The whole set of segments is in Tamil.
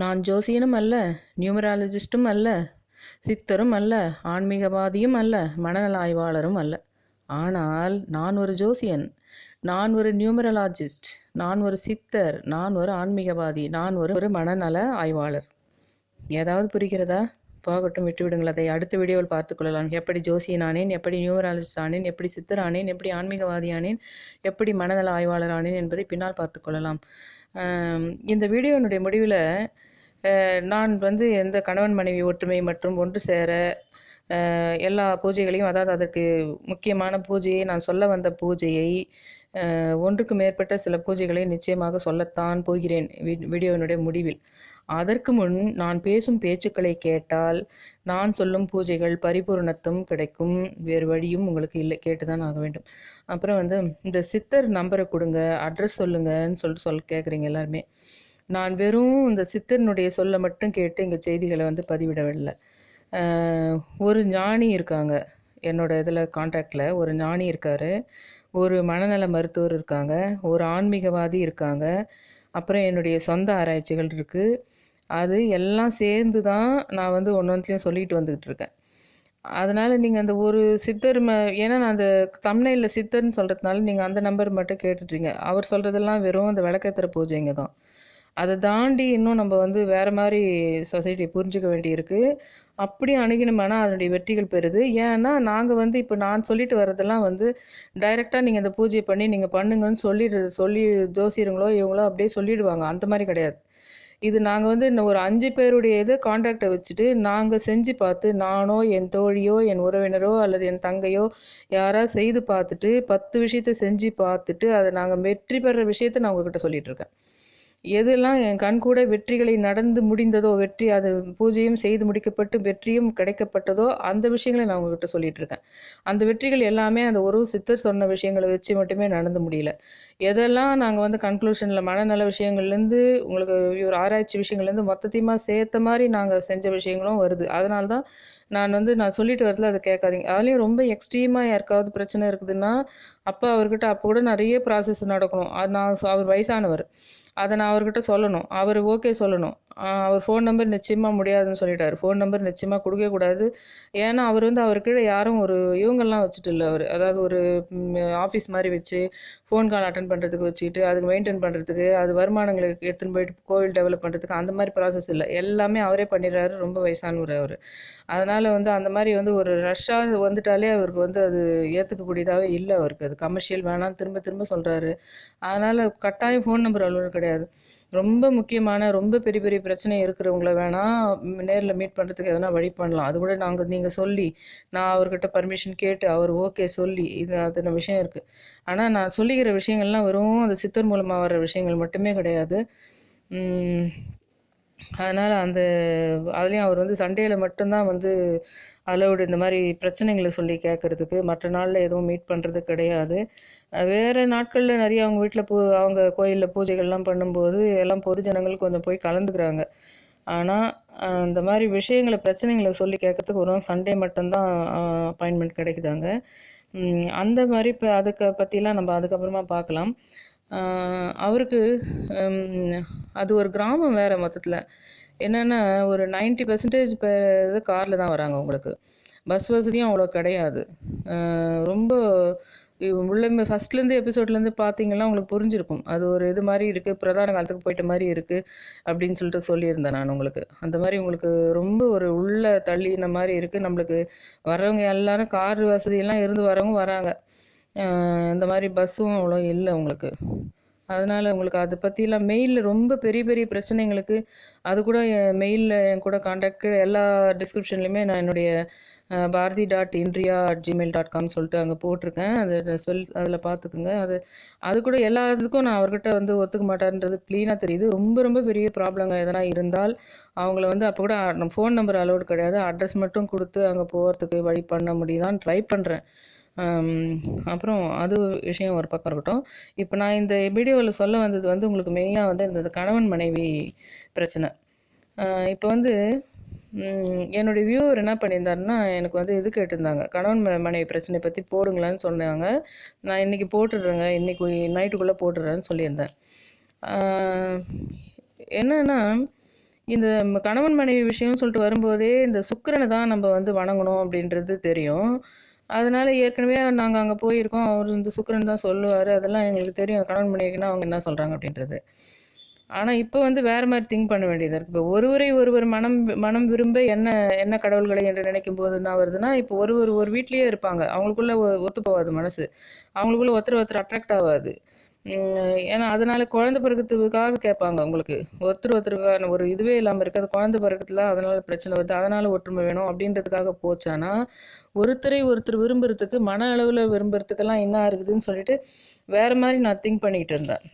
நான் ஜோசியனும் அல்ல நியூமராலஜிஸ்ட்டும் அல்ல சித்தரும் அல்ல ஆன்மீகவாதியும் அல்ல மனநல ஆய்வாளரும் அல்ல. ஆனால் நான் ஒரு ஜோசியன் நான் ஒரு நியூமரலாஜிஸ்ட் நான் ஒரு சித்தர் நான் ஒரு ஆன்மீகவாதி நான் ஒரு ஒரு மனநல ஆய்வாளர். ஏதாவது புரிகிறதா? போகட்டும் விட்டுவிடுங்கள். அதை அடுத்த வீடியோவில் பார்த்துக்கொள்ளலாம் எப்படி ஜோசியன் ஆனேன் எப்படி நியூமராலஜிஸ்ட் ஆனேன் எப்படி சித்தர் ஆனேன் எப்படி ஆன்மீகவாதி ஆனேன் எப்படி மனநல ஆய்வாளர் ஆனேன் என்பதை பின்னால் பார்த்துக்கொள்ளலாம் இந்த வீடியோனுடைய முடிவில் நான் வந்து எந்த கணவன் மனைவி ஒற்றுமை மற்றும் ஒன்று சேர எல்லா பூஜைகளையும் அதாவது அதற்கு முக்கியமான பூஜையை நான் சொல்ல வந்த பூஜையை ஒன்றுக்கு மேற்பட்ட சில பூஜைகளை நிச்சயமாக சொல்லத்தான் போகிறேன் வி- வீடியோவினுடைய முடிவில். அதற்கு முன் நான் பேசும் பேச்சுக்களை கேட்டால் நான் சொல்லும் பூஜைகள் பரிபூரணத்தும் கிடைக்கும். வேறு வழியும் உங்களுக்கு இல்லை கேட்டு தான் ஆக வேண்டும். அப்புறம் வந்து இந்த சித்தர் நம்பரை கொடுங்க அட்ரஸ் சொல்லுங்கன்னு சொல்லிட்டு சொல் கேட்குறீங்க எல்லாருமே. நான் வெறும் இந்த சித்தனுடைய சொல்ல மட்டும் கேட்டு இங்கே செய்திகளை வந்து பதிவிடவில்லை. ஒரு ஞானி இருக்காங்க. என்னோட இதில் காண்டாக்டில் ஒரு ஞானி இருக்கார். ஒரு மனநல மருத்துவர் இருக்காங்க. ஒரு ஆன்மீகவாதி இருக்காங்க. அப்புறம் என்னுடைய சொந்த ஆராய்ச்சிகள் இருக்குது அது எல்லாம் சேர்ந்து தான் நான் வந்து ஒன்று ஒன்றுலையும் சொல்லிட்டு வந்துக்கிட்டு இருக்கேன். அதனால் நீங்கள் அந்த ஒரு சித்தர் ம ஏன்னா நான் அந்த தமிழில் சித்தர்னு சொல்கிறதுனால நீங்கள் அந்த நம்பர் மட்டும் கேட்டுட்றீங்க அவர் சொல்கிறதெல்லாம் வெறும் அந்த விளக்கத்திற பூஜைங்க தான். அதை தாண்டி இன்னும் நம்ம வந்து வேறு மாதிரி சொசைட்டி புரிஞ்சுக்க வேண்டியிருக்கு. அப்படி அணுகினோம்னா அதனுடைய வெற்றிகள் பெறுது. ஏன்னா நாங்கள் வந்து இப்போ நான் சொல்லிட்டு வர்றதெல்லாம் வந்து டைரெக்டாக நீங்கள் இந்த பூஜையை பண்ணி நீங்கள் பண்ணுங்கன்னு சொல்லிடுறது சொல்லி ஜோசியருங்களோ இவங்களோ அப்படியே சொல்லிடுவாங்க. அந்த மாதிரி கிடையாது. இது நாங்கள் வந்து இந்த ஒரு அஞ்சு பேருடைய இது காண்டாக்டை வச்சுட்டு நாங்கள் செஞ்சு பார்த்து நானோ என் தோழியோ என் உறவினரோ அல்லது என் தங்கையோ யாராவது செய்து பார்த்துட்டு பத்து விஷயத்த செஞ்சு பார்த்துட்டு அதை நாங்கள் வெற்றி பெற விஷயத்த நான் உங்ககிட்ட சொல்லிகிட்ருக்கேன் எதெல்லாம் என் கண் கூட வெற்றிகளை நடந்து முடிந்ததோ வெற்றி அது பூஜையும் செய்து முடிக்கப்பட்டு வெற்றியும் கிடைக்கப்பட்டதோ அந்த விஷயங்களை நான் உங்ககிட்ட சொல்லிட்டு இருக்கேன் அந்த வெற்றிகள் எல்லாமே அந்த ஒரு சித்தர் சொன்ன விஷயங்களை வச்சு மட்டுமே நடந்து முடியல. எதெல்லாம் நாங்கள் வந்து கன்க்ளூஷனில் மனநல விஷயங்கள்லேருந்து உங்களுக்கு ஒரு ஆராய்ச்சி விஷயங்கள்லேருந்து மொத்தத்தையுமா சேர்த்த மாதிரி நாங்கள் செஞ்ச விஷயங்களும் வருது. அதனால தான் நான் வந்து நான் சொல்லிட்டு வரல அதை கேட்காதீங்க. அதுலேயும் ரொம்ப எக்ஸ்ட்ரீமாக யாருக்காவது பிரச்சனை இருக்குதுன்னா அப்போ அவர்கிட்ட அப்போ கூட நிறைய ப்ராசஸ் நடக்கணும். அது நான் அவர் வயசானவர். அதை நான் அவர்கிட்ட சொல்லணும். அவர் ஓகே சொல்லணும். அவர் ஃபோன் நம்பர் நிச்சயமாக முடியாதுன்னு சொல்லிட்டார். ஃபோன் நம்பர் நிச்சயமாக கொடுக்கக்கூடாது ஏன்னா அவர் வந்து அவர் கீழே யாரும் ஒரு இவங்கெல்லாம் வச்சுட்டு இல்லை அவர். அதாவது ஒரு ஆஃபீஸ் மாதிரி வச்சு ஃபோன் கால் அட்டன் பண்ணுறதுக்கு வச்சுக்கிட்டு அதுக்கு மெயின்டைன் பண்ணுறதுக்கு அது வருமானங்களுக்கு எடுத்துன்னு போயிட்டு கோவில் டெவலப் பண்ணுறதுக்கு அந்த மாதிரி ப்ராசஸ் இல்லை. எல்லாமே அவரே பண்ணிடுறாரு. ரொம்ப வயசானவர் அவர். அதனால் வந்து அந்த மாதிரி வந்து ஒரு ரஷ்ஷாக வந்துட்டாலே அவருக்கு வந்து அது ஏற்றுக்கக்கூடியதாகவே இல்லை அவருக்கு. அது கமர்ஷியல் வேணாம் திரும்ப திரும்ப சொல்கிறாரு அதனால் கட்டாயம் ஃபோன் நம்பர் அலுவலர் கிடையாது. கிடையாது. ரொம்ப முக்கியமான ரொம்ப பெரிய பெரிய பிரச்சனை இருக்கிறவங்கள வேணால் நேரில் மீட் பண்ணுறதுக்கு எதனா வழி பண்ணலாம். அது கூட நாங்கள் நீங்கள் சொல்லி நான் அவர்கிட்ட பர்மிஷன் கேட்டு அவர் ஓகே சொல்லி இது அத்தனை விஷயம் இருக்குது ஆனால் நான் சொல்லிக்கிற விஷயங்கள்லாம் வெறும் அந்த சித்தர் மூலமாக வர விஷயங்கள் மட்டுமே கிடையாது. அதனால் அந்த அதுலேயும் அவர் வந்து சண்டேயில் மட்டும்தான் வந்து அலௌடு இந்த மாதிரி பிரச்சனைகளை சொல்லி கேட்குறதுக்கு மற்ற நாளில் எதுவும் மீட் பண்ணுறது கிடையாது. வேறு நாட்களில் நிறைய அவங்க வீட்டில் பூ அவங்க கோயிலில் பூஜைகள்லாம் பண்ணும்போது எல்லாம் பொது ஜனங்கள் கொஞ்சம் போய் கலந்துக்கிறாங்க. ஆனால் இந்த மாதிரி விஷயங்களை பிரச்சனைகளை சொல்லி கேட்கறதுக்கு ஒரு சண்டே மட்டும்தான் அப்பாயின்மெண்ட் கிடைக்குதாங்க. அந்த மாதிரி இப்போ அதுக்கு பற்றிலாம் நம்ம அதுக்கப்புறமா பார்க்கலாம். அவருக்கு அது ஒரு கிராமம் வேறு மொத்தத்தில். என்னென்னா ஒரு 90% பர்சன்டேஜ் பேர் காரில் தான் வராங்க உங்களுக்கு. பஸ் வசதியும் அவ்வளோ கிடையாது. ரொம்ப உள்ள ஃபஸ்ட்லேருந்து எபிசோட்லேருந்து பார்த்தீங்கன்னா உங்களுக்கு புரிஞ்சிருக்கும். அது ஒரு இது மாதிரி இருக்குது பிரதான காலத்துக்கு போயிட்ட மாதிரி இருக்குது அப்படின்னு சொல்லிட்டு சொல்லியிருந்தேன் நான் உங்களுக்கு. அந்த மாதிரி உங்களுக்கு ரொம்ப ஒரு உள்ள தள்ளின மாதிரி இருக்குது நம்மளுக்கு வரவங்க எல்லாரும் கார் வசதியெல்லாம் இருந்து வரவங்க வராங்க. இந்த மாதிரி பஸ்ஸும் அவ்வளோ இல்லை உங்களுக்கு. அதனால் உங்களுக்கு அதை பற்றிலாம் மெயிலில் ரொம்ப பெரிய பெரிய பிரச்சனைங்களுக்கு அது கூட என் மெயிலில் என் கூட காண்டாக்ட் எல்லா டிஸ்கிரிப்ஷன்லையுமே நான் என்னுடைய பாரதி டாட் இன்ட்ரியா அட் ஜிமெயில் டாட் காம் சொல்லிட்டு அங்கே போட்டிருக்கேன். அது சொல் அதில் பார்த்துக்குங்க. அது அது கூட எல்லா இதுக்கும் நான் அவர்கிட்ட வந்து ஒத்துக்க மாட்டேன்றது க்ளீனாக தெரியுது. ரொம்ப ரொம்ப பெரிய ப்ராப்ளங்க எதனா இருந்தால் அவங்கள வந்து அப்போ கூட ஃபோன் நம்பர் அலோடு கிடையாது. அட்ரஸ் மட்டும் கொடுத்து அங்கே போகிறதுக்கு வழி பண்ண முடியுதான்னு ட்ரை பண்ணுறேன் அப்புறம் அது விஷயம் ஒரு பக்கம் இருக்கட்டும். இப்போ நான் இந்த வீடியோவில் சொல்ல வந்தது வந்து உங்களுக்கு மெயினாக வந்து இந்த கணவன் மனைவி பிரச்சனை. இப்போ வந்து என்னுடைய வியூவர் என்ன பண்ணியிருந்தாருன்னா எனக்கு வந்து இது கேட்டிருந்தாங்க. கணவன் மனைவி பிரச்சனை பற்றி போடுங்களேன்னு சொன்னாங்க. நான் இன்றைக்கி போட்டுடுறேங்க. இன்றைக்கி நைட்டுக்குள்ளே போட்டுடுறேன்னு சொல்லியிருந்தேன். என்னென்னா இந்த கணவன் மனைவி விஷயம்னு சொல்லிட்டு வரும்போதே இந்த சுக்கரனை தான் நம்ம வந்து வணங்கணும் அப்படின்றது தெரியும். அதனால ஏற்கனவே நாங்கள் அங்கே போயிருக்கோம். அவர் இந்த சுக்கரன் தான் சொல்லுவார். அதெல்லாம் எங்களுக்கு தெரியும். கணவன் மனைவிக்குன்னா அவங்க என்ன சொல்கிறாங்க அப்படின்றது. ஆனால் இப்போ வந்து வேறு மாதிரி திங்க் பண்ண வேண்டியதாக இருக்குது இப்போ ஒருவரை ஒருவர் மனம் மனம் விரும்ப என்ன என்ன கடவுள்களை என்று நினைக்கும் போது என்ன வருதுன்னா இப்போ ஒரு ஒரு ஒரு வீட்லேயே இருப்பாங்க. அவங்களுக்குள்ள ஒத்து போகாது மனசு. அவங்களுக்குள்ள ஒருத்தர் ஒருத்தர் அட்ராக்ட் ஆகாது ஏன்னா அதனால குழந்தை பிறக்கிறதுக்காக கேட்பாங்க உங்களுக்கு ஒருத்தர் ஒருத்தருக்கான ஒரு இதுவே இல்லாமல் இருக்குது குழந்தை பிறக்கத்துல அதனால பிரச்சனை வருது. அதனால ஒற்றுமை வேணும் அப்படின்றதுக்காக போச்சானா ஒருத்தரை ஒருத்தர் விரும்புறதுக்கு மன அளவில் விரும்புறதுக்கெல்லாம் என்ன இருக்குதுன்னு சொல்லிட்டு வேற மாதிரி நான் திங்க் பண்ணிகிட்டு இருந்தேன்.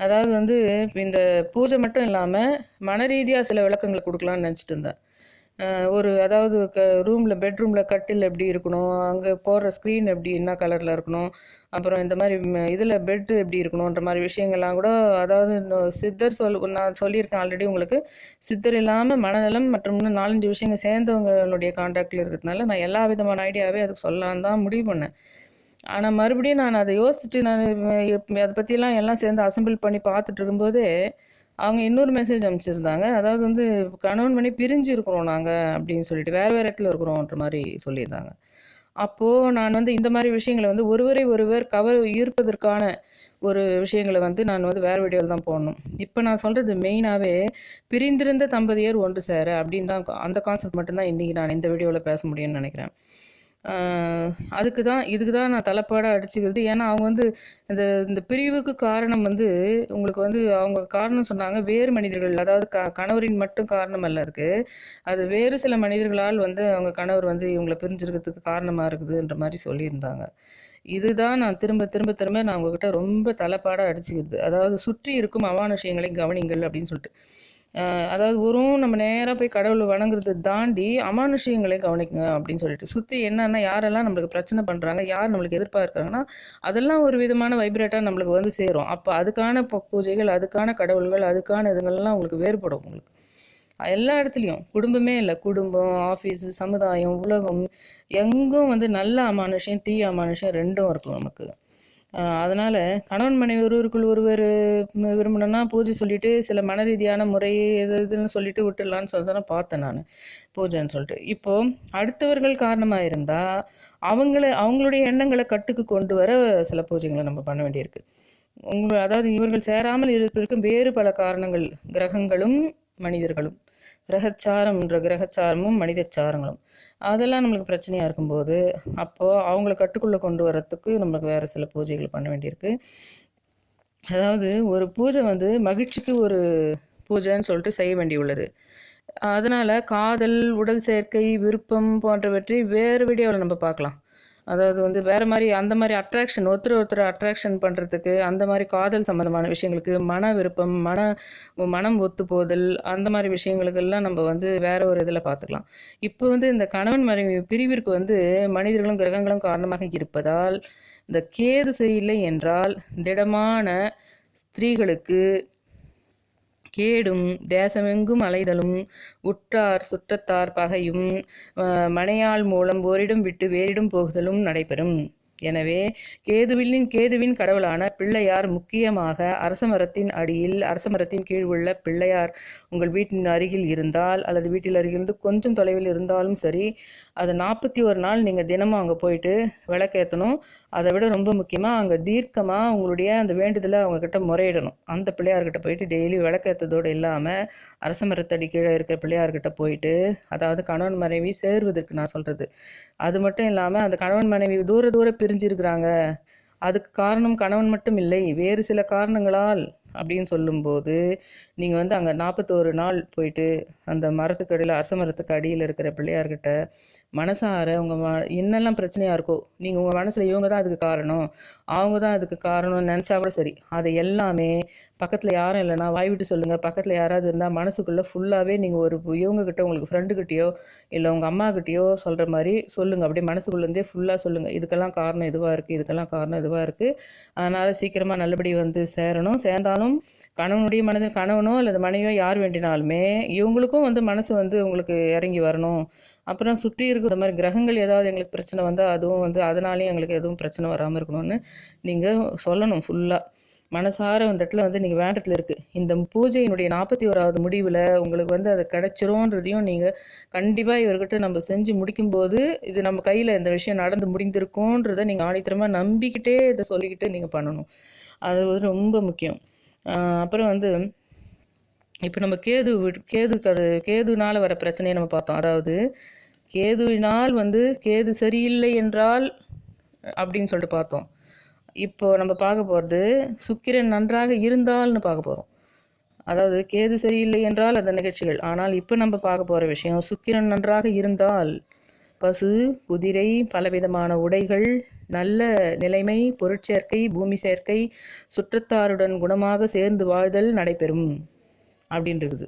அதாவது வந்து இந்த பூஜை மட்டும் இல்லாமல் மன ரீதியாக சில விளக்கங்கள் கொடுக்கலாம்னு நினச்சிட்டு இருந்தேன். ஒரு அதாவது க ரூமில் பெட்ரூமில் கட்டில் எப்படி இருக்கணும்? அங்கே போடுற ஸ்க்ரீன் எப்படி என்ன கலரில் இருக்கணும்? அப்புறம் இந்த மாதிரி இதில் பெட்டு எப்படி இருக்கணுன்ற மாதிரி விஷயங்கள்லாம் கூட அதாவது சித்தர் சொல் நான் சொல்லியிருக்கேன் ஆல்ரெடி உங்களுக்கு. சித்தர் இல்லாமல் மனநலம் மற்றும் இன்னும் நாலஞ்சு விஷயங்கள் சேர்ந்தவங்களுடைய காண்டாக்டில் இருக்கிறதுனால நான் எல்லா விதமான ஐடியாவே அதுக்கு சொல்லலான்னு தான் முடிவு பண்ணேன். ஆனால் மறுபடியும் நான் அதை யோசிச்சுட்டு நான் அதை பற்றியெல்லாம் எல்லாம் சேர்ந்து அசெம்பிள் பண்ணி பார்த்துட்டு இருக்கும்போதே அவங்க இன்னொரு மெசேஜ் அனுப்பிச்சிருந்தாங்க. அதாவது வந்து கணவன் மணி பிரிஞ்சு இருக்கிறோம் நாங்கள் அப்படின்னு சொல்லிட்டு வேறு வேறு இடத்துல இருக்கிறோன்ற மாதிரி சொல்லியிருந்தாங்க. அப்போது நான் வந்து இந்த மாதிரி விஷயங்களை வந்து ஒருவரை ஒருவர் கவர் ஈர்ப்பதற்கான ஒரு விஷயங்களை வந்து நான் வந்து வேறு வீடியோவில் தான் போடணும். இப்போ நான் சொல்கிறது மெயினாகவே பிரிந்திருந்த தம்பதியர் ஒன்று சேர அப்படின்னு தான் அந்த கான்செப்ட் மட்டும்தான் இன்றைக்கி நான் இந்த வீடியோவில் பேச முடியும்னு நினைக்கிறேன். அதுக்கு தான் இதுக்கு தான் நான் தலைப்பாடாக அடிச்சுக்கிறது. ஏன்னா அவங்க வந்து இந்த இந்த பிரிவுக்கு காரணம் வந்து உங்களுக்கு வந்து அவங்க காரணம் சொன்னாங்க வேறு மனிதர்கள். அதாவது க கணவரின் மட்டும் காரணம் அல்ல இருக்குது அது வேறு சில மனிதர்களால் வந்து அவங்க கணவர் வந்து இவங்களை பிரிஞ்சிருக்கிறதுக்கு காரணமாக இருக்குதுன்ற மாதிரி சொல்லியிருந்தாங்க. இதுதான் நான் திரும்ப திரும்ப திரும்ப நான் உங்ககிட்ட ரொம்ப தலைப்பாடாக அடிச்சுக்கிறது. அதாவது சுற்றி இருக்கும் அமானுஷயங்களை கவனிங்கள் அப்படின்னு சொல்லிட்டு. அதாவது வெறும் நம்ம நேராக போய் கடவுளை வணங்குறதை தாண்டி அமானுஷயங்களை கவனிக்குங்க அப்படின்னு சொல்லிட்டு. சுற்றி என்னென்னா யாரெல்லாம் நம்மளுக்கு பிரச்சனை பண்ணுறாங்க யார் நம்மளுக்கு எதிர்பார்க்குறாங்கன்னா அதெல்லாம் ஒரு விதமான வைப்ரேட்டாக நம்மளுக்கு வந்து சேரும். அப்போ அதுக்கான பூ- பூஜைகள் அதுக்கான கடவுள்கள் அதுக்கான இதுங்கள்லாம் உங்களுக்கு வேறுபடும் உங்களுக்கு. எல்லா இடத்துலையும். குடும்பமே இல்லை. குடும்பம் ஆஃபீஸு சமுதாயம் உலகம் எங்கும் வந்து நல்ல அமானுஷம் தீய அமானுஷம் ரெண்டும் இருக்கும் நமக்கு. அதனால் கணவன் மனைவி ஒருவருக்குள் ஒருவர் ம், விரும்பணும்னா பூஜை சொல்லிட்டு சில மன ரீதியான முறை எது இதுன்னு சொல்லிட்டு விட்டுடலான்னு சொல்லி பார்த்தேன் நான் பூஜைன்னு சொல்லிட்டு. இப்போது அடுத்தவர்கள் காரணமாக இருந்தால் அவங்கள அவங்களுடைய எண்ணங்களை கட்டுக்கு கொண்டு வர சில பூஜைகளை நம்ம பண்ண வேண்டியிருக்கு. உங்கள் அதாவது இவர்கள் சேராமல் இருப்பதற்கு வேறு பல காரணங்கள் கிரகங்களும் மனிதர்களும். கிரகச்சாரம் என்ற கிரகச்சாரமும் மனிதச்சாரங்களும். அதெல்லாம் நம்மளுக்கு பிரச்சனையாக இருக்கும்போது அப்போது அவங்கள கட்டுக்குள்ளே கொண்டு வரத்துக்கு நம்மளுக்கு வேறு சில பூஜைகள் பண்ண வேண்டியிருக்கு. அதாவது ஒரு பூஜை வந்து மகிழ்ச்சிக்கு ஒரு பூஜைன்னு சொல்லிட்டு செய்ய வேண்டியுள்ளது அதனால் காதல் உடல் சேர்க்கை விருப்பம் போன்றவற்றை வேறு வீடியோவில் நம்ம பார்க்கலாம். அதாவது வந்து வேறு மாதிரி அந்த மாதிரி அட்ராக்ஷன் ஒருத்தர் ஒருத்தர் அட்ராக்ஷன் பண்ணுறதுக்கு அந்த மாதிரி காதல் சம்மந்தமான விஷயங்களுக்கு மன விருப்பம் மன மனம் ஒத்து போதல் அந்த மாதிரி விஷயங்களுக்கெல்லாம் நம்ம வந்து வேற ஒரு இதில் பார்த்துக்கலாம் இப்போ வந்து இந்த கணவன் மனைவி பிரிவிற்கு வந்து மனிதர்களும் கிரகங்களும் காரணமாக இருப்பதால் இந்த கேது சரியில்லை என்றால் திடமான ஸ்திரீகளுக்கு கேடும் தேசமெங்கும் அலைதலும் உற்றார் சுற்றத்தார் பகையும் மனையாள் மூலம் ஓரிடம் விட்டு வேறிடம் போகுதலும் நடைபெறும். எனவே கேதுவின் கேதுவின் கடவுளான பிள்ளையார் முக்கியமாக அரசமரத்தின் அடியில் அரசமரத்தின் கீழ் உள்ள பிள்ளையார் உங்கள் வீட்டின் அருகில் இருந்தால் அல்லது வீட்டில் அருகிலிருந்து கொஞ்சம் தொலைவில் இருந்தாலும் சரி அது நாற்பத்தி ஒரு நாள் நீங்கள் தினமும் அங்கே போயிட்டு விளக்கேற்றணும் அதை விட ரொம்ப முக்கியமாக அங்கே தீர்க்கமாக உங்களுடைய அந்த வேண்டுதலை அவங்கக்கிட்ட முறையிடணும். அந்த பிள்ளையார்கிட்ட போயிட்டு டெய்லி விளக்கேற்றதோடு இல்லாமல் அரச மரத்தடி கீழே இருக்கிற பிள்ளையார்கிட்ட போயிட்டு அதாவது கணவன் மனைவி சேருவதற்கு நான் சொல்கிறது அது மட்டும் இல்லாமல் அந்த கணவன் மனைவி தூர தூர பிரிஞ்சிருக்கிறாங்க. அதுக்கு காரணம் கணவன் மட்டும் இல்லை வேறு சில காரணங்களால் அப்படின்னு சொல்லும்போது நீங்கள் வந்து அங்கே நாற்பத்தோரு நாள் போயிட்டு அந்த மரத்துக்கு அடியில் அரச மரத்துக்கு அடியில் இருக்கிற பிள்ளையார்கிட்ட மனசார உங்கள் ம என்னெல்லாம் பிரச்சனையாக இருக்கோ நீங்கள் உங்கள் மனசில் இவங்க தான் அதுக்கு காரணம் அவங்க தான் அதுக்கு காரணம்னு நினச்சா கூட சரி அதை எல்லாமே பக்கத்தில் யாரும் இல்லைன்னா வாய் விட்டு சொல்லுங்கள் பக்கத்தில் யாராவது இருந்தால் மனசுக்குள்ளே ஃபுல்லாகவே நீங்கள் ஒரு இவங்ககிட்ட உங்களுக்கு ஃப்ரெண்டுக்கிட்டேயோ இல்லை உங்கள் அம்மாக்கிட்டேயோ சொல்கிற மாதிரி சொல்லுங்கள் அப்படியே மனசுக்குள்ளேருந்தே ஃபுல்லாக சொல்லுங்கள் இதுக்கெல்லாம் காரணம் இதுவாக இருக்குது இதுக்கெல்லாம் காரணம் இதுவாக இருக்குது அதனால் சீக்கிரமாக நல்லபடி வந்து சேரணும். சேர்ந்தாலும் கணவனுடைய மனதில் கணவனோ அல்லது மனைவியோ யார் வேண்டினாலுமே இவங்களுக்கும் வந்து மனசு வந்து உங்களுக்கு இறங்கி வரணும். அப்புறம் சுற்றி இருக்கிற மாதிரி கிரகங்கள் ஏதாவது எங்களுக்கு பிரச்சனை வந்தால் அதுவும் வந்து அதனாலேயும் எங்களுக்கு எதுவும் பிரச்சனை வராமல் இருக்கணும்னு நீங்கள் சொல்லணும் ஃபுல்லாக மனசார அந்த இடத்துல வந்து நீங்கள் வேண்டத்தில் இருக்குது இந்த பூஜையினுடைய நாற்பத்தி ஓராவது முடிவில் உங்களுக்கு வந்து அது கிடச்சிரும்ன்றதையும் நீங்கள் கண்டிப்பாக இவர்கிட்ட நம்ம செஞ்சு முடிக்கும்போது இது நம்ம கையில் இந்த விஷயம் நடந்து முடிந்திருக்கோன்றதை நீங்கள் ஆணித்தரமாக நம்பிக்கிட்டே இதை சொல்லிக்கிட்டு நீங்கள் பண்ணணும். அது வந்து ரொம்ப முக்கியம். அப்புறம் வந்து இப்போ நம்ம கேது விட்- கேது அது கேதுனால் வர பிரச்சனையை நம்ம பார்த்தோம். அதாவது கேதுவினால் வந்து கேது சரியில்லை என்றால் அப்படின்னு சொல்லிட்டு பார்த்தோம். இப்போ நம்ம பார்க்க போகிறது சுக்கிரன் நன்றாக இருந்தால்னு பார்க்க போகிறோம் அதாவது கேது சரியில்லை என்றால் அந்த நிகழ்ச்சிகள். ஆனால் இப்போ நம்ம பார்க்க போகிற விஷயம் சுக்கிரன் நன்றாக இருந்தால் பசு குதிரை பலவிதமான உடைகள் நல்ல நிலைமை பொருட்சேர்க்கை பூமி சேர்க்கை சுற்றத்தாருடன் குணமாக சேர்ந்து வாழ்தல் நடைபெறும். அப்படின்றது.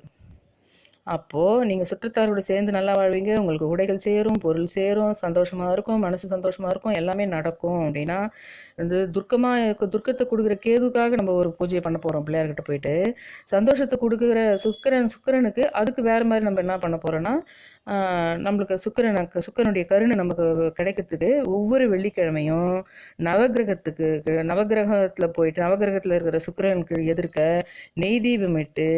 அப்போது நீங்கள் சுற்றத்தாரோடு சேர்ந்து நல்லா வாழ்வீங்க உங்களுக்கு உடைகள் சேரும் பொருள் சேரும் சந்தோஷமாக இருக்கும் மனசு சந்தோஷமாக இருக்கும் எல்லாமே நடக்கும் அப்படின்னா இந்த துர்க்கமாக இருக்க துர்க்கத்தை கொடுக்குற கேதுக்காக நம்ம ஒரு பூஜையை பண்ண போகிறோம் பிள்ளையார்கிட்ட போயிட்டு. சந்தோஷத்தை கொடுக்குற சுக்கரன் சுக்கரனுக்கு அதுக்கு வேறு மாதிரி நம்ம என்ன பண்ண போகிறோன்னா நம்மளுக்கு சுக்கரனுக்கு சுக்கிரனுடைய கருணை நமக்கு கிடைக்கிறதுக்கு ஒவ்வொரு வெள்ளிக்கிழமையும் நவக்கிரகத்துக்கு நவக்கிரகத்தில் போயிட்டு நவக்கிரகத்தில் இருக்கிற சுக்கிரனுக்கு எதிர்க்க நெய் தீபம் இட்டு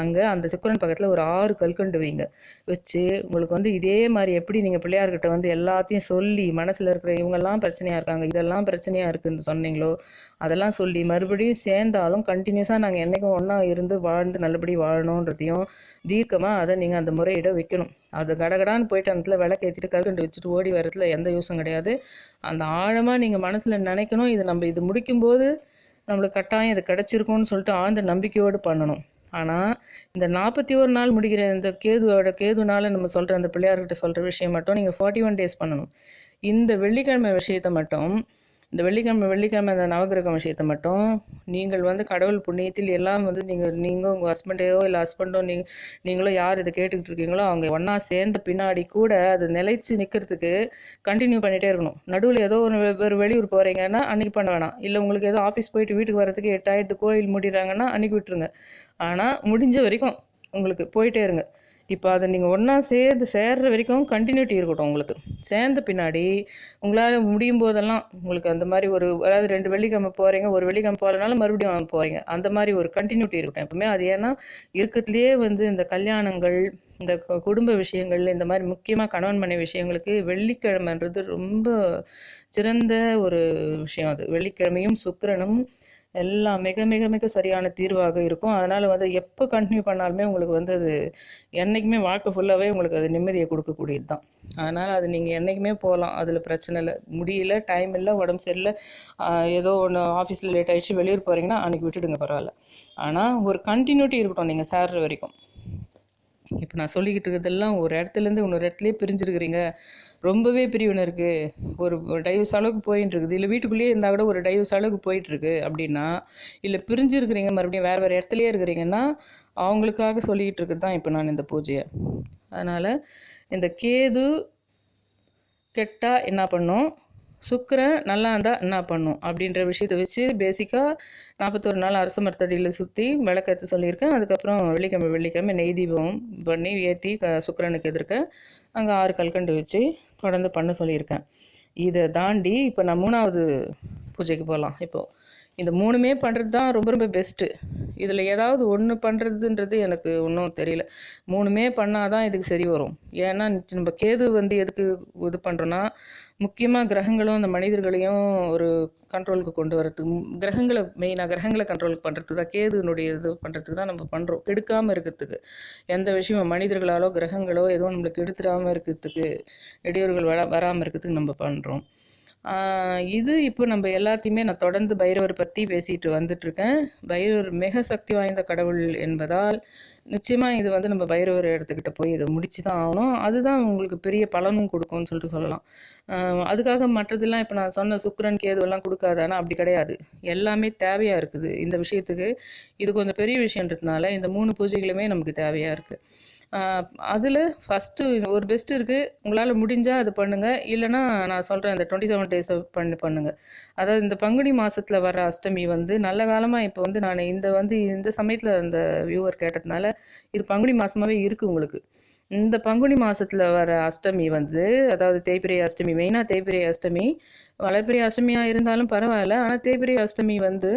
அங்கே அந்த சுக்கிரன் பக்கத்தில் ஒரு ஆறு கல்கண்டு வைங்க. வச்சு உங்களுக்கு வந்து இதே மாதிரி எப்படி நீங்கள் பிள்ளையார்கிட்ட வந்து எல்லாத்தையும் சொல்லி மனசில் இருக்கிற இவங்கெல்லாம் பிரச்சனையாக இருக்காங்க இதெல்லாம் பிரச்சனையாக இருக்குதுன்னு சொன்னீங்களோ அதெல்லாம் சொல்லி மறுபடியும் சேர்ந்தாலும் கண்டினியூஸாக நாங்கள் என்றைக்கும் ஒன்றா இருந்து வாழ்ந்து நல்லபடி வாழணுன்றதையும் தீர்க்கமாக அதை நீங்கள் அந்த முறையிட வைக்கணும். அது கடகடான்னு போயிட்டு அந்த இடத்துல விளக்கு ஏற்றிட்டு கல்கண்டு வச்சுட்டு ஓடி வரதுல எந்த யூஸும் கிடையாது. அந்த ஆழமாக நீங்கள் மனசில் நினைக்கணும் இது நம்ம இது முடிக்கும்போது நம்மளுக்கு கட்டாயம் இது கிடச்சிருக்கும்னு சொல்லிட்டு ஆழ்ந்த நம்பிக்கையோடு பண்ணணும். ஆனால் இந்த நாற்பத்தி ஒரு நாள் முடிகிற இந்த கேதுவோட கேதுனால நம்ம சொல்கிற அந்த பிள்ளையார்கிட்ட சொல்கிற விஷயம் மட்டும் நீங்கள் ஃபார்ட்டி ஒன் டேஸ் பண்ணணும். இந்த வெள்ளிக்கிழமை விஷயத்தை மட்டும் இந்த வெள்ளிக்கிழமை வெள்ளிக்கிழமை அந்த நவகிரகம் விஷயத்தை மட்டும் நீங்கள் வந்து கடவுள் புண்ணியத்தில் எல்லாம் வந்து நீங்கள் நீங்கள் உங்கள் ஹஸ்பண்டையோ இல்லை ஹஸ்பண்டோ நீ நீங்களோ யார் இதை கேட்டுக்கிட்டு இருக்கீங்களோ அவங்க ஒன்றா சேர்ந்த பின்னாடி கூட அது நிலைச்சு நிற்கிறதுக்கு கண்டினியூ பண்ணிகிட்டே இருக்கணும். நடுவில் ஏதோ ஒரு வெ- ஒரு வெளியூர் போகிறீங்கன்னா அன்றைக்கி பண்ண வேணாம். இல்லை உங்களுக்கு ஏதோ ஆஃபீஸ் போயிட்டு வீட்டுக்கு வரதுக்கு எட்டாயிரத்து கோயில் முடிகிறாங்கன்னா அன்றைக்கி விட்டுருங்க. ஆனால் முடிஞ்ச வரைக்கும் உங்களுக்கு போயிட்டே இருங்க. இப்போ அதை நீங்கள் ஒன்றா சேர்ந்து சேர்ற வரைக்கும் கண்டினியூட்டி இருக்கட்டும் உங்களுக்கு. சேர்ந்த பின்னாடி உங்களால் முடியும் போதெல்லாம் உங்களுக்கு அந்த மாதிரி ஒரு அதாவது ரெண்டு வெள்ளிக்கிழமை போகிறீங்க ஒரு வெள்ளிக்கிழமை போகிறனால மறுபடியும் வாங்க போகிறீங்க அந்த மாதிரி ஒரு கண்டினியூட்டி இருக்கட்டும் எப்பவுமே. அது ஏன்னா இருக்கிறதுலையே வந்து இந்த கல்யாணங்கள் இந்த கு- குடும்ப விஷயங்கள் இந்த மாதிரி முக்கியமாக கணவன் மனை விஷயங்களுக்கு வெள்ளிக்கிழமைன்றது ரொம்ப சிறந்த ஒரு விஷயம் அது. வெள்ளிக்கிழமையும் சுக்கரனும் எல்லாம் மிக மிக மிக சரியான தீர்வாக இருக்கும். அதனால் வந்து எப்போ கண்டினியூ பண்ணாலுமே உங்களுக்கு வந்து அது என்றைக்குமே வாழ்க்கை ஃபுல்லாகவே உங்களுக்கு அது நிம்மதியை கொடுக்கக்கூடியது தான் அதனால் அது நீங்கள் என்றைக்குமே போகலாம். அதில் பிரச்சனை இல்லை. முடியல டைம் இல்லை உடம்பு சரியில்லை ஏதோ ஒன்று ஆஃபீஸில் லேட் ஆகிடுச்சு வெளியூர் போகிறீங்கன்னா அன்றைக்கி விட்டுடுங்க பரவாயில்ல. ஆனால் ஒரு கண்டினியூட்டி இருக்கட்டும் நீங்கள் சேர்ற வரைக்கும். இப்போ நான் சொல்லிக்கிட்டு இருக்கிறதெல்லாம் ஒரு இடத்துலேருந்து இன்னொரு இடத்துலேயே பிரிஞ்சிருக்கிறீங்க. ரொம்பவே பிரிவினை இருக்குது ஒரு டைவர்ஸ் அளவுக்கு போயின்னு இருக்குது இல்லை வீட்டுக்குள்ளேயே இருந்தால் கூட ஒரு டைவர்ஸ் அளவுக்கு போயிட்டுருக்கு அப்படின்னா இல்லை பிரிஞ்சு இருக்கிறீங்க மறுபடியும் வேறு வேறு இடத்துலையே இருக்கிறீங்கன்னா அவங்களுக்காக சொல்லிக்கிட்டு இருக்குது தான் இப்போ நான் இந்த பூஜையை. அதனால் இந்த கேது கெட்டால் என்ன பண்ணும்? சுக்கிரன் நல்லா இருந்தால் என்ன பண்ணும்? அப்படின்ற விஷயத்தை வச்சு பேசிக்காக நாற்பத்தொரு நாள் அரச மரத்தடியில் சுற்றி விளக்கத்து சொல்லியிருக்கேன். அதுக்கப்புறம் வெள்ளிக்கிழமை வெள்ளிக்கிழமை நெய் தீபம் பண்ணி ஏற்றி க சுக்கரனுக்கு எதிர்க்க அங்கே ஆறு கல்கண்டு வச்சு தொடர்ந்து பண்ண சொல்லியிருக்கேன். இதை தாண்டி இப்போ நான் மூணாவது பூஜைக்கு போகலாம் இப்போது இந்த மூணுமே பண்ணுறது தான் ரொம்ப ரொம்ப பெஸ்ட்டு இதில் ஏதாவது ஒன்று பண்ணுறதுன்றது எனக்கு ஒன்றும் தெரியல. மூணுமே பண்ணால் தான் இதுக்கு சரி வரும். ஏன்னா நம்ம கேது வந்து எதுக்கு இது பண்ணுறோன்னா முக்கியமாக கிரகங்களும் அந்த மனிதர்களையும் ஒரு கண்ட்ரோலுக்கு கொண்டு வரதுக்கு கிரகங்களை மெயினாக கிரகங்களை கண்ட்ரோல் பண்ணுறதுக்கு தான் கேதுனுடைய இது பண்ணுறதுக்கு தான் நம்ம பண்ணுறோம் கெடுக்காமல் இருக்கிறதுக்கு. எந்த விஷயமும் மனிதர்களாலோ கிரகங்களோ எதுவும் நம்மளுக்கு எடுத்துடாமல் இருக்கிறதுக்கு இடையூறுகள் வர வராமல் இருக்கிறதுக்கு நம்ம பண்ணுறோம் இது இப்போ நம்ம எல்லாத்தையுமே நான் தொடர்ந்து பைரவர் பற்றி பேசிட்டு வந்துட்டுருக்கேன். பைரவர் மிக சக்தி வாய்ந்த கடவுள் என்பதால் நிச்சயமாக இது வந்து நம்ம பைரவர் இடத்துக்கிட்ட போய் இதை முடிச்சு தான் ஆகணும். அதுதான் உங்களுக்கு பெரிய பலனும் கொடுக்கும்னு சொல்லிட்டு சொல்லலாம். அதுக்காக மற்றதெல்லாம் இப்போ நான் சொன்ன சுக்கரன் கேதுவெல்லாம் கொடுக்காதானா ஆனால் அப்படி கிடையாது. எல்லாமே தேவையாக இருக்குது. இந்த விஷயத்துக்கு இது கொஞ்சம் பெரிய விஷயன்றதுனால இந்த மூணு பூஜைகளுமே நமக்கு தேவையாக இருக்குது அதில் ஃபஸ்ட்டு ஒரு பெஸ்ட் இருக்குது உங்களால் முடிஞ்சால் அது பண்ணுங்கள் இல்லைன்னா நான் சொல்கிறேன் இந்த டுவெண்ட்டி செவன் டேஸ் பண்ணி பண்ணுங்கள் அதாவது இந்த பங்குனி மாதத்தில் வர அஷ்டமி வந்து நல்ல காலமாக இப்போ வந்து நான் இந்த வந்து இந்த சமயத்தில் அந்த வியூவர் கேட்டதுனால இது பங்குனி மாதமாகவே இருக்குது உங்களுக்கு. இந்த பங்குனி மாதத்தில் வர அஷ்டமி வந்து அதாவது தேய்பிரை அஷ்டமி மெயினாக தேய்பிரை அஷ்டமி வளர்பிறை அஷ்டமியாக இருந்தாலும் பரவாயில்ல. ஆனால் தேய்பிரை அஷ்டமி வந்து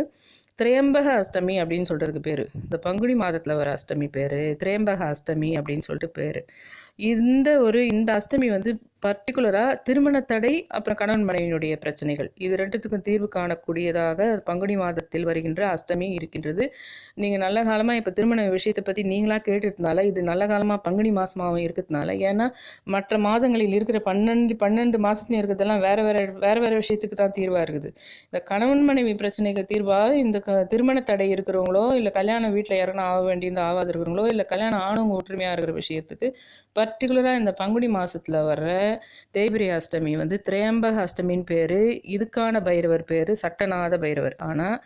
திரையம்பக அஷ்டமி அப்படின்னு சொல்கிறதுக்கு பேர். இந்த பங்குனி மாதத்தில் வர அஷ்டமி பேர் திரையம்பக அஷ்டமி அப்படின்னு சொல்லிட்டு பேர். இந்த ஒரு இந்த அஷ்டமி வந்து பர்டிகுலராக திருமண தடை அப்புறம் கணவன் மனைவியினுடைய பிரச்சனைகள். இது ரெண்டுத்துக்கும் தீர்வு காணக்கூடியதாக பங்குனி மாதத்தில் வருகின்ற அஷ்டமி இருக்கின்றது. நீங்கள் நல்ல காலமாக இப்போ திருமண விஷயத்தை பற்றி நீங்களாக கேட்டுருந்தனால இது நல்ல காலமாக பங்குனி மாதமாகவும் இருக்கிறதுனால. ஏன்னா மற்ற மாதங்களில் இருக்கிற பன்னெண்டு பன்னெண்டு மாதத்துலையும் இருக்கிறதெல்லாம் வேறு வேறு வேறு வேறு விஷயத்துக்கு தான் தீர்வாக இருக்குது. இந்த கணவன் மனைவி பிரச்சனைக்கு தீர்வாக இந்த க திருமண தடை இருக்கிறவங்களோ இல்லை கல்யாணம் வீட்டில் யாரும் ஆக வேண்டியது ஆகாது இருக்கிறவங்களோ இல்லை கல்யாணம் ஆனவங்க ஒற்றுமையாக இருக்கிற விஷயத்துக்கு பர்டிகுலராக இந்த பங்குனி மாதத்தில் வர்ற தேய்பிரி அஷ்டமி வந்து திரையம்பக அஷ்டமின்னு பேர் இதுக்கான பைரவர் பேர் சட்டநாத பைரவர். ஆனால்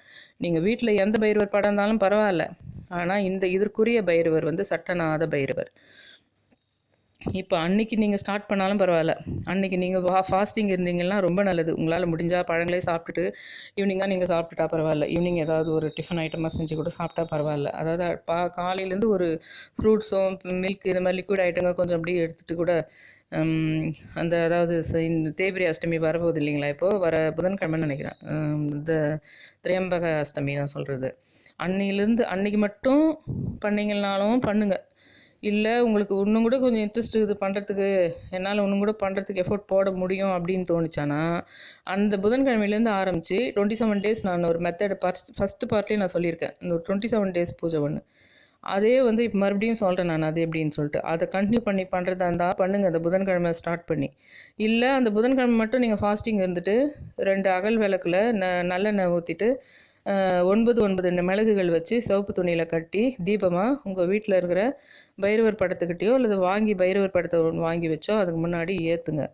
நீங்கள் வீட்டில் எந்த பைரவர் படம் இருந்தாலும் பரவாயில்ல. ஆனால் இந்த இதற்குரிய பைரவர் வந்து சட்டநாத பைரவர். இப்போ அன்னைக்கு நீங்கள் ஸ்டார்ட் பண்ணாலும் பரவாயில்ல. அன்னைக்கு நீங்கள் வா ஃபாஸ்டிங் இருந்தீங்கன்னா ரொம்ப நல்லது. உங்களால் முடிஞ்சால் பழங்களே சாப்பிட்டுட்டு ஈவினிங்காக நீங்கள் சாப்பிட்டுட்டா பரவாயில்ல. ஈவினிங் ஏதாவது ஒரு டிஃபன் ஐட்டமாக செஞ்சு கூட சாப்பிட்டா பரவாயில்ல. அதாவது பா காலையிலேருந்து ஒரு ஃப்ரூட்ஸும் மில்க் இந்த மாதிரி லிக்விட் ஐட்டங்க கொஞ்சம் அப்படியே எடுத்துகிட்டு கூட அந்த அதாவது ச- இந்த தேய்பிரி அஷ்டமி வரப்போகுது இல்லைங்களா இப்போது வர புதன்கிழமைன்னு நினைக்கிறேன். இந்த திரையம்பக அஷ்டமி நான் சொல்கிறது அன்னையிலேருந்து அன்னைக்கு மட்டும் பண்ணிங்கனாலும் பண்ணுங்கள் இல்லை உங்களுக்கு இன்னும் கூட கொஞ்சம் இன்ட்ரெஸ்ட் இது பண்ணுறதுக்கு என்னால் இன்னும் கூட பண்ணுறதுக்கு எஃபோர்ட் போட முடியும் அப்படின்னு தோணுச்சானா அந்த புதன்கிழமையிலேருந்து ஆரம்பித்து டுவெண்ட்டி செவன் டேஸ் நான் ஒரு மெத்தட் ஃபஸ்ட் ஃபஸ்ட்டு பார்ட்லேயே நான் சொல்லியிருக்கேன். இந்த ஒரு டுவெண்ட்டி செவன் டேஸ் பூஜை ஒன்று அதே வந்து இப்போ மறுபடியும் சொல்கிறேன் நான் அது எப்படின்னு சொல்லிட்டு. அதை கண்டினியூ பண்ணி பண்ணுறதா இருந்தால் பண்ணுங்கள் அந்த புதன்கிழமை ஸ்டார்ட் பண்ணி. இல்லை அந்த புதன்கிழமை மட்டும் நீங்கள் ஃபாஸ்டிங் இருந்துட்டு ரெண்டு அகல் விளக்கில் ந நல்லெண்ணெய் ஊற்றிட்டு ஒன்பது ஒன்பது ரெண்டு மிளகுகள் வச்சு சிவப்பு துணியில் கட்டி தீபமாக உங்கள் வீட்டில் இருக்கிற பைரவர் படத்துக்கிட்டேயோ அல்லது வாங்கி பைரவர் படத்தை ஒன்று வாங்கி வச்சோ அதுக்கு முன்னாடி ஏற்றுங்க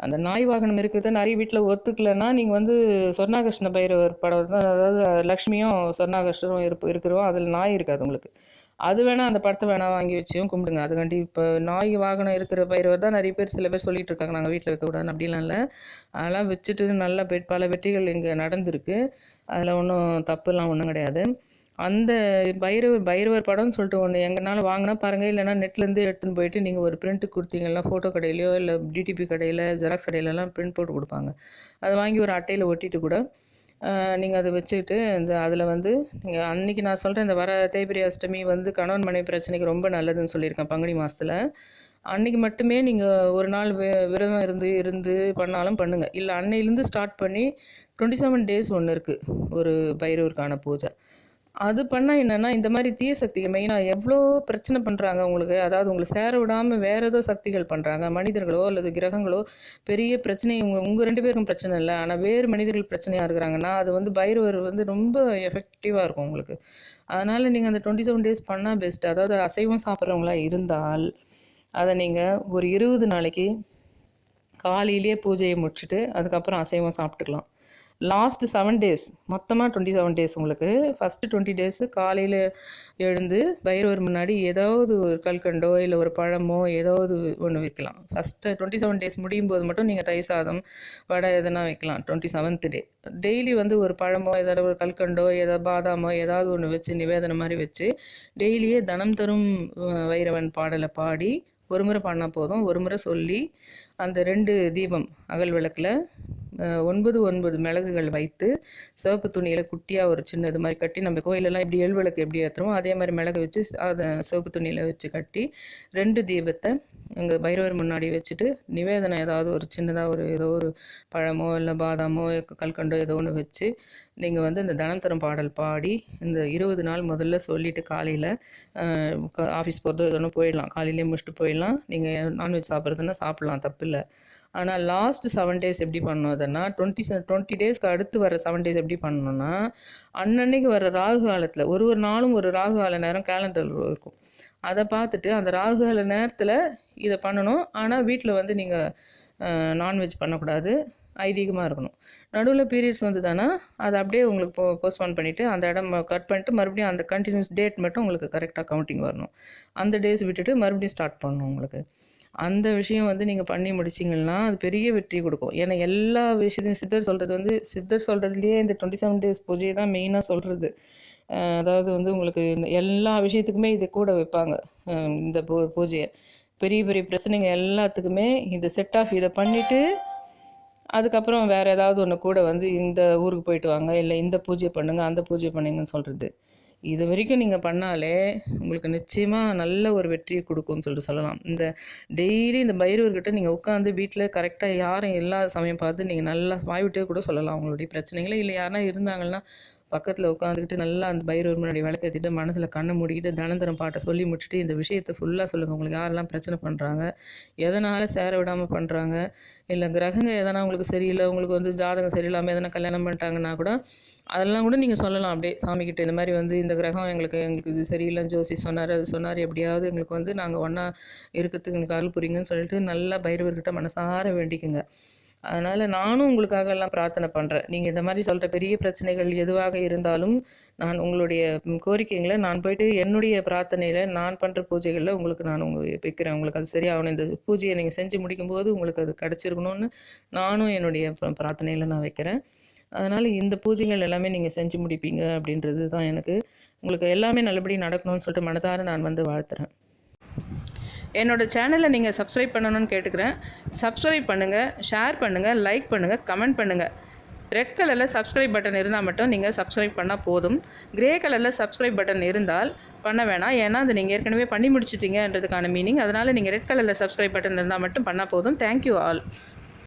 அந்த நாய் வாகனம் இருக்கிறத நிறைய வீட்டில் ஒத்துக்கலைன்னா நீங்கள் வந்து சொர்ணாகிருஷ்ண பைரவர் படம் தான் அதாவது லக்ஷ்மியும் சொர்ணாகிருஷ்ணரும் இருப்பு இருக்கிறோம் அதில் நாய் இருக்காது உங்களுக்கு. அது வேணால் அந்த படத்தை வேணால் வாங்கி வச்சியும் கும்பிடுங்க. அதுக்காண்டி இப்போ நாய் வாகனம் இருக்கிற பைரவர் தான் நிறைய பேர் சில பேர் சொல்லிட்டு இருக்காங்க நாங்கள் வீட்டில் வைக்கக்கூடாதுன்னு அப்படிலாம் இல்லை. அதெல்லாம் வச்சுட்டு நல்லா பெட் பல வெற்றிகள் இங்கே நடந்திருக்கு. அதில் ஒன்றும் தப்புலாம் ஒன்றும் கிடையாது. அந்த பைரவர் பைரவர் படம்னு சொல்லிட்டு ஒன்று எங்கனால வாங்கினா பாருங்கள் இல்லைனா நெட்லேருந்து எடுத்துன்னு போயிட்டு நீங்கள் ஒரு பிரிண்ட்டு கொடுத்தீங்கன்னா ஃபோட்டோ கடையிலையோ இல்லை டிடிபி கடையில் ஜெராக்ஸ் கடையிலலாம் பிரிண்ட் போட்டு கொடுப்பாங்க. அதை வாங்கி ஒரு அட்டையில் ஒட்டிட்டு கூட நீங்கள் அதை வச்சுக்கிட்டு இந்த அதில் வந்து நீங்கள் அன்றைக்கி நான் சொல்கிறேன் இந்த வர தேய்பிரி அஷ்டமி வந்து கணவன் மனைவி பிரச்சனைக்கு ரொம்ப நல்லதுன்னு சொல்லியிருக்கேன் பங்குனி மாதத்தில் அன்றைக்கி மட்டுமே நீங்கள் ஒரு நாள் வி விரதம் இருந்து இருந்து பண்ணாலும் பண்ணுங்கள் இல்லை அன்னையிலேருந்து ஸ்டார்ட் பண்ணி டுவெண்ட்டி செவன் டேஸ் ஒன்று இருக்குது ஒரு பைரவருக்கான பூஜை. அது பண்ணால் என்னென்னா இந்த மாதிரி தீய சக்திகள் மெயினாக எவ்வளோ பிரச்சனை பண்ணுறாங்க உங்களுக்கு? அதாவது உங்களை சேர விடாமல் வேறு ஏதோ சக்திகள் பண்ணுறாங்க மனிதர்களோ அல்லது கிரகங்களோ பெரிய பிரச்சனை உங்கள் உங்கள் ரெண்டு பேருக்கும் பிரச்சனை இல்லை. ஆனால் வேறு மனிதர்கள் பிரச்சனையாக இருக்கிறாங்கன்னா அது வந்து பைரவர் வந்து ரொம்ப எஃபெக்டிவாக இருக்கும் உங்களுக்கு. அதனால் நீங்கள் அந்த டுவெண்ட்டி செவன் டேஸ் பண்ணால் பெஸ்ட் அதாவது அசைவம் சாப்பிட்றவங்களா இருந்தால் அதை நீங்கள் ஒரு இருபது நாளைக்கு காலையிலேயே பூஜையை முடிச்சுட்டு அதுக்கப்புறம் அசைவம் சாப்பிட்டுக்கலாம். லாஸ்ட் செவன் டேஸ் மொத்தமாக டுவெண்ட்டி செவன் டேஸ் உங்களுக்கு. ஃபஸ்ட்டு டுவெண்ட்டி டேஸு காலையில் எழுந்து பைரவர் முன்னாடி ஏதாவது ஒரு கல்கண்டோ இல்லை ஒரு பழமோ ஏதாவது ஒன்று வைக்கலாம். ஃபஸ்ட்டு டுவெண்ட்டி செவன் டேஸ் முடியும் போது மட்டும் நீங்கள் தயிர் சாதம் வடை எதனா வைக்கலாம். டுவெண்ட்டி செவன்த் டே டெய்லி வந்து ஒரு பழமோ ஏதாவது ஒரு கல்கண்டோ ஏதாவது பாதாமோ ஏதாவது ஒன்று வச்சு நிவேதனம் மாதிரி வச்சு டெய்லியே தனம் தரும் வைரவன் பாடலை பாடி ஒரு முறை பண்ணால் போதும். ஒரு முறை சொல்லி அந்த ரெண்டு தீபம் அகல் விளக்கில் ஒன்பது ஒன்பது மிளகுகள் வைத்து சிவப்பு துணியில் குட்டியாக ஒரு சின்ன இது மாதிரி கட்டி நம்ம கோயிலெல்லாம் இப்படி எல் விளக்கு எப்படி ஏற்றுறோம் அதே மாதிரி மிளகு வச்சு அதை சிவப்பு துணியில் வச்சு கட்டி ரெண்டு தீபத்தை அங்கே பைரவர் முன்னாடி வச்சுட்டு நிவேதனம் ஏதாவது ஒரு சின்னதாக ஒரு ஏதோ ஒரு பழமோ இல்லை பாதாமோ கல்கண்டோ ஏதோ ஒன்று வச்சு நீங்கள் வந்து இந்த தனந்தரம் பாடல் பாடி இந்த இருபது நாள் முதல்ல சொல்லிவிட்டு காலையில் ஆஃபீஸ் போகிறதோ ஏதோ ஒன்று போயிடலாம். காலையிலேயே முடிச்சுட்டு போயிடலாம். நீங்கள் நான்வெஜ் சாப்பிட்றதுன்னா சாப்பிட்லாம் தப்பில்லை. ஆனால் லாஸ்ட் செவன் டேஸ் எப்படி பண்ணணும் அதனா டுவெண்ட்டி டுவெண்ட்டி டேஸ்க்கு அடுத்து வர செவன் டேஸ் எப்படி பண்ணணும்னா அன்னன்னைக்கு வர ராகு காலத்தில் ஒரு ஒரு நாளும் ஒரு ராகு கால நேரம் கேலண்டர் இருக்கும். அதை பார்த்துட்டு அந்த ராகு கால நேரத்தில் இதை பண்ணணும். ஆனால் வீட்டில் வந்து நீங்கள் நான்வெஜ் பண்ணக்கூடாது. ஐதீகமாக இருக்கணும். நடுவில் பீரியட்ஸ் வந்ததுன்னா அதை அப்படியே உங்களுக்கு போ போஸ்ட்பான் பண்ணிவிட்டு அந்த இடம் கட் பண்ணிட்டு மறுபடியும் அந்த கண்டினியூஸ் டேட் மட்டும் உங்களுக்கு கரெக்டாக கவுண்டிங் வரணும். அந்த டேஸ் விட்டுட்டு மறுபடியும் ஸ்டார்ட் பண்ணணும் உங்களுக்கு. அந்த விஷயம் வந்து நீங்கள் பண்ணி முடிச்சிங்கன்னா அது பெரிய வெற்றி கொடுக்கும். ஏன்னா எல்லா விஷயத்தையும் சித்தர் சொல்கிறது வந்து சித்தர் சொல்கிறதுலையே இந்த டுவெண்ட்டி செவன் டேஸ் பூஜையை தான் மெயினாக சொல்கிறது அதாவது வந்து உங்களுக்கு எல்லா விஷயத்துக்குமே இது கூட வைப்பாங்க இந்த பூ பூஜையை. பெரிய பெரிய பிரச்சனைங்க எல்லாத்துக்குமே இந்த செட் ஆஃப் இதை பண்ணிவிட்டு அதுக்கப்புறம் வேறு ஏதாவது ஒன்று கூட வந்து இந்த ஊருக்கு போயிட்டு வாங்க இல்லை இந்த பூஜை பண்ணுங்கள் அந்த பூஜை பண்ணுங்கன்னு சொல்கிறது இது வரைக்கும் நீங்கள் பண்ணாலே உங்களுக்கு நிச்சயமாக நல்ல ஒரு வெற்றியை கொடுக்கும்னு சொல்லிட்டு சொல்லலாம். இந்த டெய்லி இந்த பைரவர்கிட்ட நீங்கள் உட்காந்து வீட்டில் கரெக்டாக யாரும் எல்லா சமயம் பார்த்து நீங்கள் நல்லா வாய்விட்டே கூட சொல்லலாம். அவங்களுடைய பிரச்சனைகளை இல்லை யாருன்னா இருந்தாங்கன்னா பக்கத்தில் உட்காந்துக்கிட்டு நல்லா அந்த பைரவர் முன்னாடி விளக்கேற்றிட்டு மனசில் கண்ணை மூடிக்கிட்டு தனந்தரம் பாட்டை சொல்லி முடிச்சுட்டு இந்த விஷயத்தை ஃபுல்லாக சொல்லுங்கள் உங்களுக்கு யாரெல்லாம் பிரச்சனை பண்ணுறாங்க எதனால் சேர விடாமல் பண்ணுறாங்க இல்லை கிரகங்க எதனா உங்களுக்கு சரியில்லை உங்களுக்கு வந்து ஜாதகம் சரியில்லாமல் எதனா கல்யாணம் பண்ணிட்டாங்கன்னா கூட அதெல்லாம் கூட நீங்கள் சொல்லலாம். அப்படியே சாமிக்கிட்ட இந்த மாதிரி வந்து இந்த கிரகம் எங்களுக்கு எங்களுக்கு இது சரியில்லைன்னு ஜோசி சொன்னார் அது சொன்னார். எப்படியாவது எங்களுக்கு வந்து நாங்கள் ஒன்றா இருக்கிறதுக்கு எங்களுக்கு அருள் புரியுங்கன்னு சொல்லிட்டு நல்லா பைரவர்கிட்ட மனசார வேண்டிக்குங்க. அதனால் நானும் உங்களுக்காக எல்லாம் பிரார்த்தனை பண்ணுறேன் நீங்கள் இந்த மாதிரி சொல்கிற பெரிய பிரச்சனைகள் எதுவாக இருந்தாலும் நான் உங்களுடைய கோரிக்கைங்களை நான் போயிட்டு என்னுடைய பிரார்த்தனையில் நான் பண்ணுற பூஜைகளில் உங்களுக்கு நான் உங்கள் வைக்கிறேன். உங்களுக்கு அது சரியாகணும். இந்த பூஜையை நீங்கள் செஞ்சு முடிக்கும்போது உங்களுக்கு அது கிடச்சிருக்கணும்னு நானும் என்னுடைய பிரார்த்தனையில் நான் வைக்கிறேன். அதனால் இந்த பூஜைகள் எல்லாமே நீங்கள் செஞ்சு முடிப்பீங்க அப்படின்றது தான் எனக்கு. உங்களுக்கு எல்லாமே நல்லபடி நடக்கணும்னு சொல்லிட்டு மனதார நான் வந்து வாழ்த்துறேன். என்னோட சேனலை நீங்கள் சப்ஸ்கிரைப் பண்ணணும்னு கேட்டுக்கிறேன். சப்ஸ்கிரைப் பண்ணுங்கள் ஷேர் பண்ணுங்கள் லைக் பண்ணுங்கள் கமெண்ட் பண்ணுங்கள் ரெட் கலரில் சப்ஸ்கிரைப் பட்டன் இருந்தால் மட்டும் நீங்கள் சப்ஸ்கிரைப் பண்ணால் போதும். கிரே கலரில் சப்ஸ்கிரைப் பட்டன் இருந்தால் பண்ண வேணாம். ஏன்னா அது நீங்கள் ஏற்கனவே பண்ணி முடிச்சிட்டிங்கன்றதுக்கான மீனிங் அதனால் நீங்கள் ரெட் கலரில் சப்ஸ்கிரைப் பட்டன் இருந்தால் மட்டும் பண்ணால் போதும். Thank you all